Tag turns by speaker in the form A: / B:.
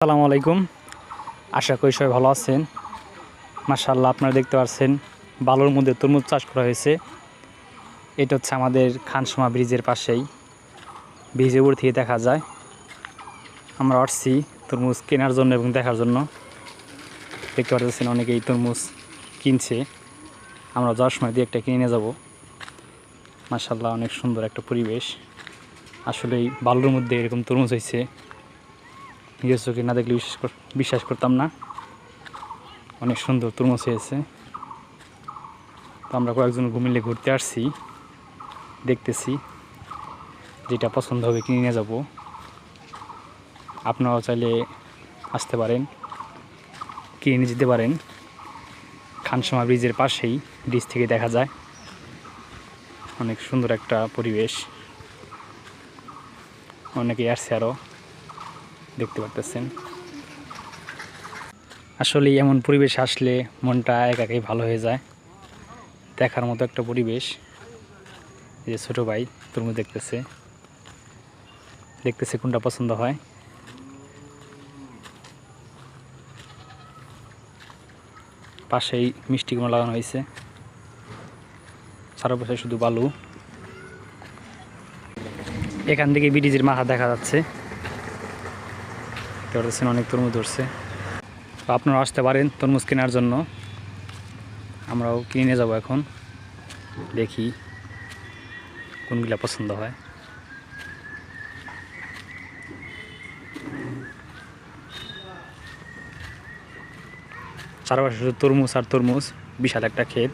A: আসসালামু আলাইকুম। আশা করি সবাই ভালো আছেন। মাশাল্লাহ আপনারা দেখতে পাচ্ছেন বালুর মধ্যে তরমুজ চাষ করা হয়েছে। এটা হচ্ছে আমাদের খানসমা ব্রিজের পাশেই। ব্রিজের উপর থেকে দেখা যায়। আমরা আসছি তরমুজ কেনার জন্য এবং দেখার জন্য। দেখতে পাচ্ছেন অনেকেই তরমুজ কিনছে। আমরা যাওয়ার সময় দিয়ে একটা কিনে যাব। মাশাল্লাহ অনেক সুন্দর একটা পরিবেশ। আসলেই বালুর মধ্যে এরকম তরমুজ হয়েছে। নিজের চোখে না দেখলে বিশ্বাস বিশ্বাস করতাম না। অনেক সুন্দর তরমুজ হয়েছে। তো আমরা কয়েকজন ঘুমিলে ঘুরতে আসছি। দেখতেছি যেটা পছন্দ হবে কিনে নিয়ে যাব। আপনারাও চাইলে আসতে পারেন, কিনে যেতে পারেন। খানসমা ব্রিজের পাশেই ব্রিজ থেকে দেখা যায়। অনেক সুন্দর একটা পরিবেশ। অনেকেই আসছে আরও দেখতে পারতেছেন। আসলে এমন পরিবেশ আসলে মনটা একাকেই ভালো হয়ে যায়। দেখার মতো একটা পরিবেশ। যে ছোটো ভাই তরমুজ দেখতেছে। দেখতেছে কোনটা পছন্দ হয়। পাশেই মিষ্টি কুমড়া লাগানো হয়েছে। চারপাশে শুধু বালু। এখান থেকে ব্রিজের মাথা দেখা যাচ্ছে। দেখতে পাচ্ছেন অনেক তরমুজ ধরছে। তো আপনারা আসতে পারেন তরমুজ কেনার জন্য। আমরাও কিনে যাব এখন। দেখি কোনগুলা পছন্দ হয়। চারপাশে তরমুজ আর তরমুজ, বিশাল একটা ক্ষেত।